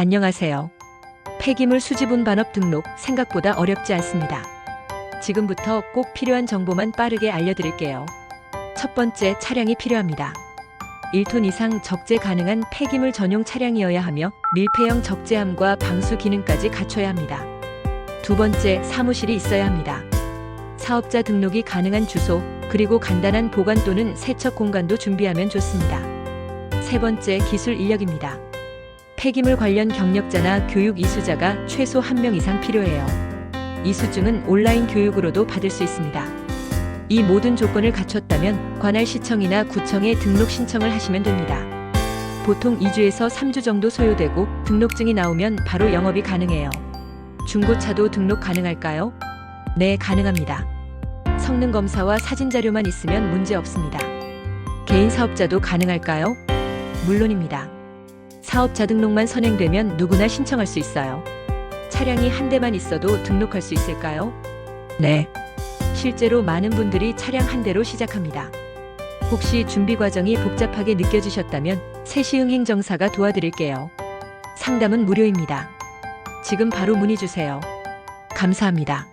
안녕하세요. 폐기물 수지분 반업 등록 생각보다 어렵지 않습니다. 지금부터 꼭 필요한 정보만 빠르게 알려드릴게요. 첫 번째 차량이 필요합니다. 1톤 이상 적재 가능한 폐기물 전용 차량이어야 하며 밀폐형 적재함과 방수 기능까지 갖춰야 합니다. 두 번째 사무실이 있어야 합니다. 사업자 등록이 가능한 주소, 그리고 간단한 보관 또는 세척 공간도 준비하면 좋습니다. 세 번째 기술 인력입니다. 폐기물 관련 경력자나 교육 이수자가 최소 한명 이상 필요해요. 이수증은 온라인 교육으로도 받을 수 있습니다. 이 모든 조건을 갖췄다면 관할 시청이나 구청에 등록 신청을 하시면 됩니다. 보통 2주에서 3주 정도 소요되고 등록증이 나오면 바로 영업이 가능해요. 중고차도 등록 가능할까요? 네, 가능합니다. 성능 검사와 사진 자료만 있으면 문제 없습니다. 개인 사업자도 가능할까요? 물론입니다. 사업자 등록만 선행되면 누구나 신청할 수 있어요. 차량이 한 대만 있어도 등록할 수 있을까요? 네. 실제로 많은 분들이 차량 한 대로 시작합니다. 혹시 준비 과정이 복잡하게 느껴지셨다면 세시응행정사가 도와드릴게요. 상담은 무료입니다. 지금 바로 문의 주세요. 감사합니다.